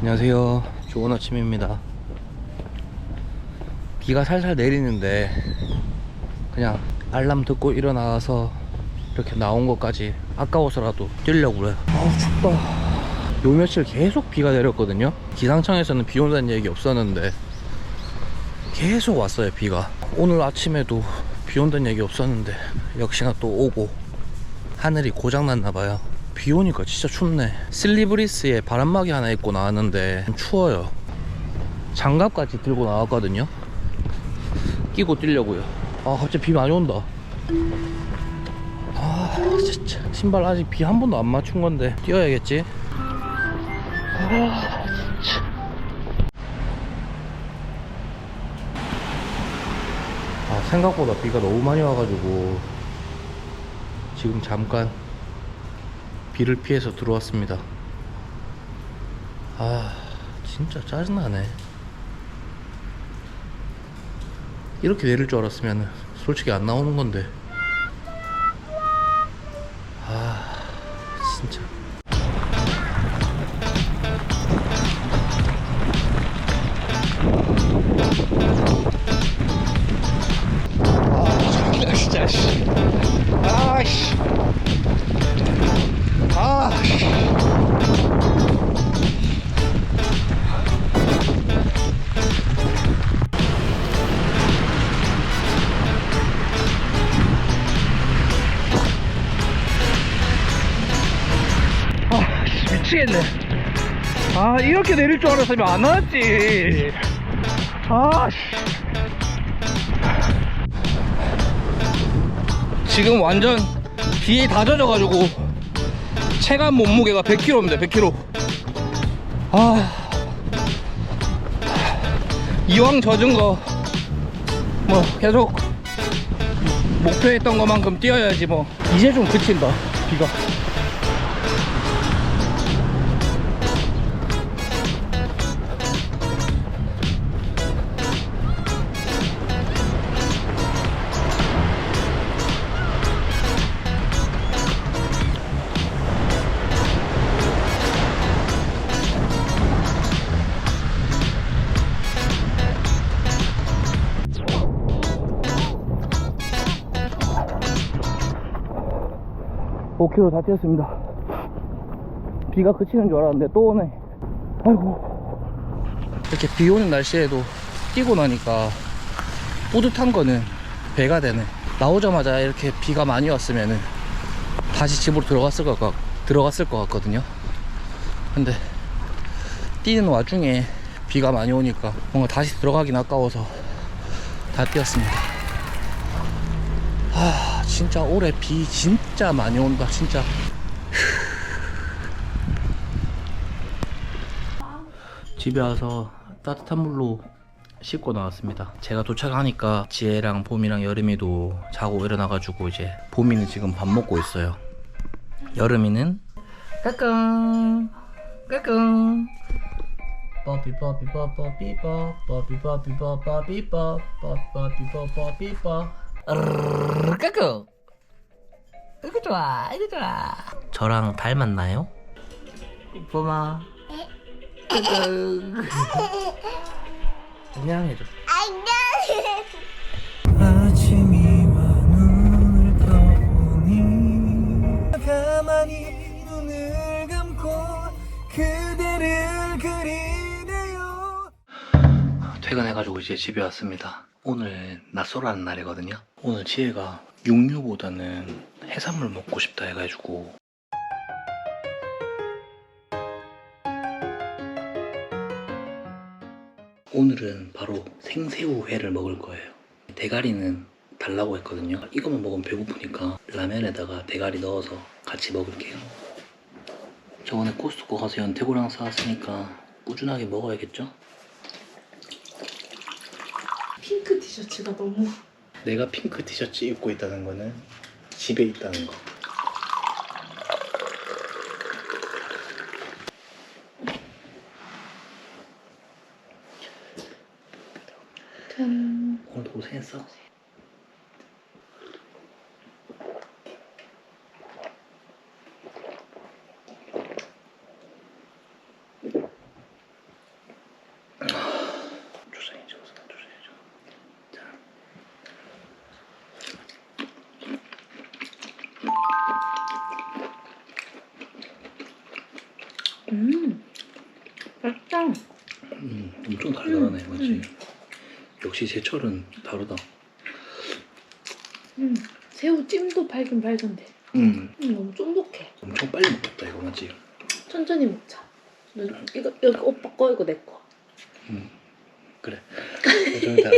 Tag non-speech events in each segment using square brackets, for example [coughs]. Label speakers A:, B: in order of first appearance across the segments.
A: 안녕하세요. 좋은 아침입니다. 비가 살살 내리는데 그냥 알람 듣고 일어나서 이렇게 나온 것까지 아까워서라도 뛰려고요. 아 춥다. 요 며칠 계속 비가 내렸거든요. 기상청에서는 비 온다는 얘기 없었는데 계속 왔어요 비가. 오늘 아침에도 비 온다는 얘기 없었는데 역시나 또 오고 하늘이 고장났나 봐요. 비 오니까 진짜 춥네. 슬리브리스에 바람막이 하나 입고 나왔는데 좀 추워요. 장갑까지 들고 나왔거든요. 끼고 뛰려고요. 아 갑자기 비 많이 온다. 아 진짜 신발 아직 비 한 번도 안 맞춘 건데 뛰어야겠지. 아 진짜. 아 생각보다 비가 너무 많이 와가지고 지금 잠깐 비를 피해서 들어왔습니다. 아, 진짜 짜증나네. 이렇게 내릴 줄 알았으면 솔직히 안 나오는 건데. 아, 진짜. 아, 진짜, 씨. 아, 씨. 아, 미치겠네. 아, 이렇게 내릴 줄 알았으면 안 왔지. 아, 씨. 지금 완전 비에 다 젖어가지고 체감 몸무게가 100kg입니다. 100kg 아. 이왕 젖은 거 뭐 계속 목표했던 것만큼 뛰어야지 뭐. 이제 좀 그친다 비가 5 k m 다 뛰었습니다. 비가 그치는 줄 알았는데 또 오네. 아이고. 이렇게 비 오는 날씨에도 뛰고 나니까 뿌듯한 거는 배가 되네. 나오자마자 이렇게 비가 많이 왔으면은 다시 집으로 들어갔을 것, 같, 들어갔을 것 같거든요. 근데 뛰는 와중에 비가 많이 오니까 뭔가 다시 들어가긴 아까워서 다 뛰었습니다. 아 진짜 올해 비 진짜 많이 온다 진짜 집에 와서 따뜻한 물로 씻고 나왔습니다 제가 도착하니까 지혜랑 봄이랑 여름이도 자고 일어나가지고 이제 봄이는 지금 밥 먹고 있어요 여름이는 까꿍 까꿍 뽀 뽀삐 뽀삐 뽀 까꿍 이거 좋아 이거 좋아. 저랑 닮았나요? 봄아. 안녕 해줘.
B: 아침이 와 눈을 떠보니 가만히 눈을 감고 그대를 그리네요.
A: 퇴근해가지고 이제 집에 왔습니다. 오늘 낮소라는 날이거든요. 오늘 지혜가 육류보다는 해산물 먹고 싶다 해가지고 오늘은 바로 생새우회를 먹을 거예요. 대가리는 달라고 했거든요. 이거만 먹으면 배고프니까 라면에다가 대가리 넣어서 같이 먹을게요. 저번에 코스트코 가서 연태고랑 사왔으니까 꾸준하게 먹어야겠죠?
C: 핑크 티셔츠가 너무
A: 내가 핑크 티셔츠 입고 있다는 거는 집에 있다는 거. 오늘도 고생했어.
C: 음, 맛있다.
B: 음, 엄청 달달하네,
C: 음,
B: 맞지?
C: 음.
B: 역시 제철은 다르다.
C: 음, 새우 찜도 팔긴 팔던데.
B: 음,
C: 음, 너무 쫀득해.
B: 엄청 빨리 먹겠다 이거 맞지?
C: 천천히 먹자. 너, 이거 여기 오빠 거 이거 내 거.
B: 음, 그래. [laughs] 좀 이따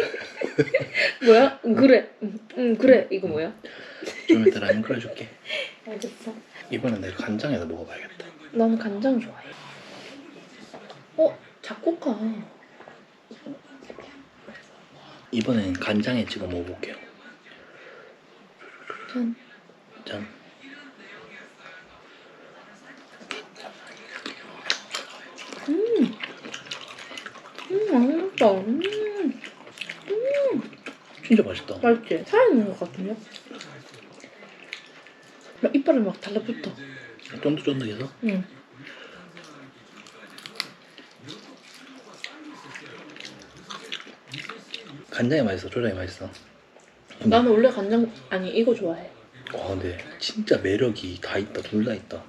C: 뭐야? 응, 그래. 응, 응, 그래. 이거 뭐야?
B: 좀 이따 라면 끓여줄게. [laughs]
C: 알겠어.
B: 이번엔 내가 간장에다 먹어봐야겠다.
C: 나는 간장 좋아해. 어, 작곡가.
B: 이번엔 간장에 찍어 먹어볼게요.
C: 짠.
B: 짠.
C: 음. 음, 맛있다. 음,
B: 진짜 맛있다.
C: 맛있지? 살아있는 것 같은데? 막 이빨을 막 달라붙어.
B: 쫀득쫀득해서
C: 응.
B: 간장이 맛있어, 초장이 맛있어. 근데,
C: 나는 원래 간장, 아니, 이거 좋아해.
B: 와 근데 진짜 매력이 다 있다, 둘 다 있다.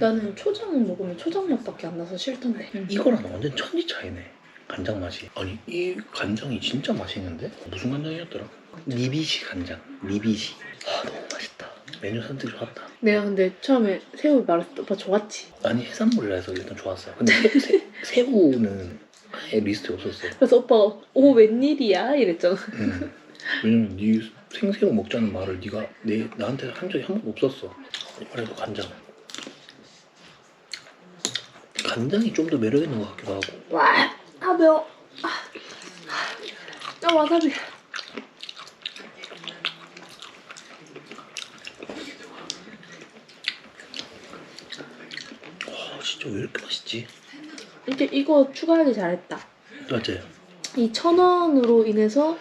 C: 나는 초장 먹으면 초장 맛밖에 안 나서 싫던데. 응.
B: 이거랑 완전 천지 차이네. 간장 맛이. 아니 이 간장이 진짜 맛있는데? 무슨 간장이었더라? 니비시 간장. 니비시. 아 너무 맛있다. 메뉴 선택 좋았다.
C: 내가 근데 처음에 새우 말했을 때 오빠 좋았지?
B: 아니 해산물이라 해서 일단 좋았어. 근데 새, 새, 새우는 리스트에 없었어.
C: 그래서 오빠가 오 웬일이야? 이랬잖아.
B: 응. 왜냐면 네 생새우 먹자는 말을 네가 내 나한테 한 적이 한 번도 없었어. 그래도 간장. 간장이 좀 더 매력 있는 것 같기도 하고.
C: 와, 아 매워. 아, 아 와사비.
B: 와 진짜 왜 이렇게 맛있지?
C: 이제 이거 추가하기 잘했다.
B: 맞지?
C: 이천 원으로 인해서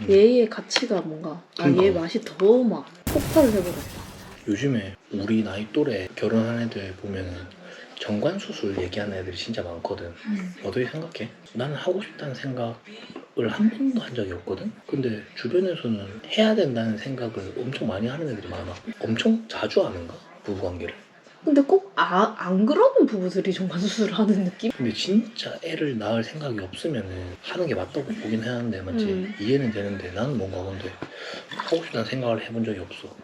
B: 음.
C: 얘의 가치가 뭔가 아얘
B: 그러니까.
C: 맛이 더 막 폭발을 해버렸어.
B: 요즘에 우리 나이 또래 결혼한 애들 보면은 정관 수술 얘기하는 애들이 진짜 많거든.
C: 음.
B: 어떻게 생각해? 나는 하고 싶다는 생각을 한 번도 한 적이 없거든. 근데 주변에서는 해야 된다는 생각을 엄청 많이 하는 애들이 많아. 엄청 자주 하는가? 부부 관계를.
C: 근데 꼭 아, 안 그러는 부부들이 정관 수술을 하는 느낌?
B: 근데 진짜 애를 낳을 생각이 없으면은 하는 게 맞다고 보긴 하는데 맞지?
C: 음.
B: 이해는 되는데 나는 뭔가 근데 하고 싶다는 생각을 해본 적이 없어.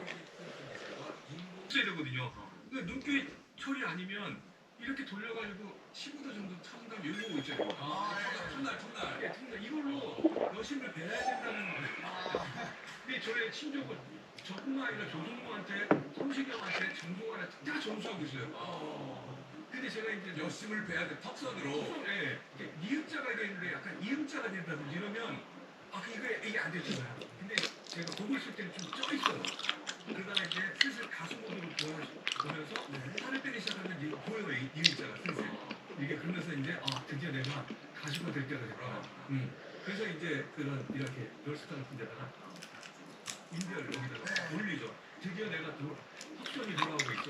D: 써야 되거든요. 그러니까 눈길 처리 아니면 이렇게 돌려가지고 15도 정도 차순 다음에 요거 있잖아요. 아, 첫날. 이걸로 여심을 배야 된다는 거예요. 아, 근데 저의 친족은 저뿐만 아니라 조동무한테, 성시경한테, 정동환한테 다 점수하고 있어요. 아, 근데 제가 이제 여심을 배야 돼, 턱선으로. 예, 이렇게 이음자가 되는데 약간 이음자가 된다든지 이러면 아, 그 이게, 이게 안 되잖아요. 근데 제가 보고 있을 때는 좀쪄 있어요. 그러다가 이제 슬슬 가수 모드로 보면서 살을 빼기 시작하면 이제 보여요 이, 이 글자가 슬슬 이게 그러면서 이제 아 드디어 내가 가수가 될 때가 됐구나 음. 그래서 이제 그런 이렇게 롤스타 같은 데다가 여기다가 올리죠 드디어 내가 또 확전이 돌아오고 있어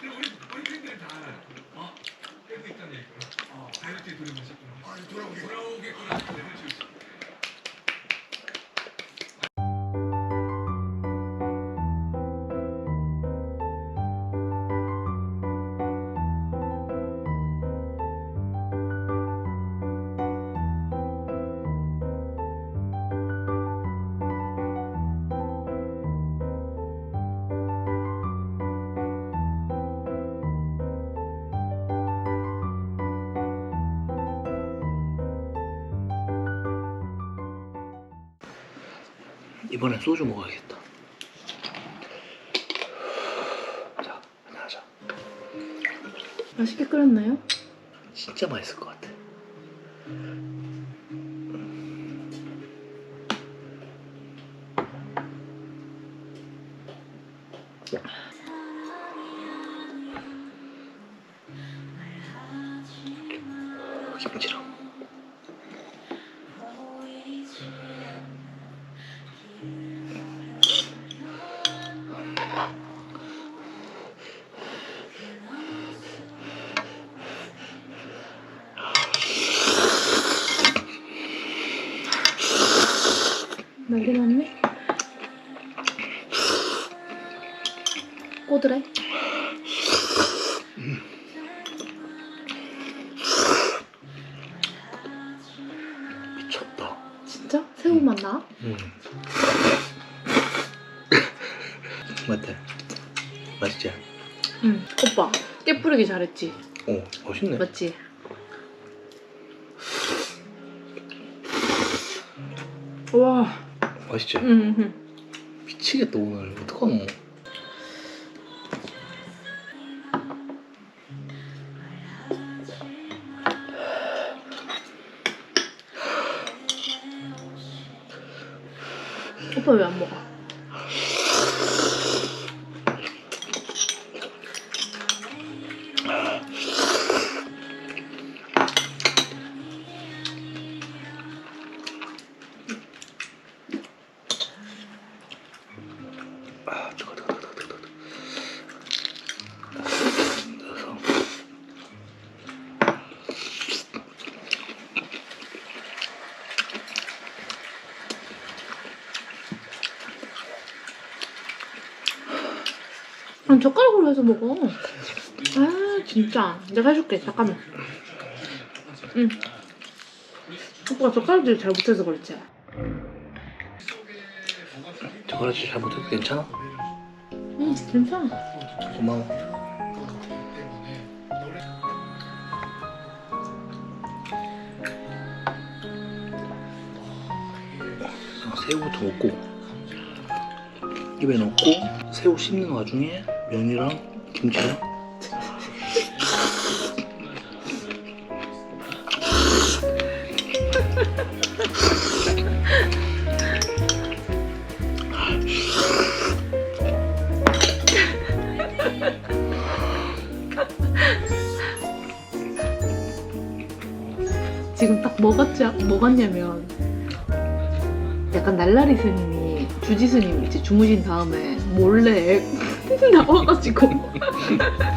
D: 그리고 우리, 우리 팬들이 다 아, 빼고 있다는 얘기구나 아, 다이어트에 돌아오셨구나 아, 돌아오게, 돌아오겠구나 네, 그렇죠,
B: 이번엔 소주 먹어야겠다. 자, 하자.
C: 맛있게 끓였나요?
B: 진짜 맛있을 것 같아. 김치랑.
C: 꼬드래? 미쳤다. 진짜? 새우 맛 나?
B: 응. [coughs] 맞다. 맛있지?
C: 응. 오빠 깨 뿌리기 잘했지?
B: 어, 맛있네.
C: 맞지? 와.
B: 맛있지?
C: 응.
B: 미치겠다 오늘 어떡하노?
C: 오빠 왜 아니 젓가락으로 해서 먹어. 아 진짜. 내가 해줄게. 잠깐만. 응. 오빠가 젓가락질 잘 못해서 그렇지.
B: 젓가락질 잘 못해도 괜찮아?
C: 응 괜찮아.
B: 고마워. 새우부터 먹고 입에 넣고 새우 씹는 와중에 면이랑 김치랑
C: 지금 딱? 뭐 같냐면 약간 날라리 스님이 주지 스님 이제 주무신 다음에 몰래 [laughs] 나와가지고 [laughs]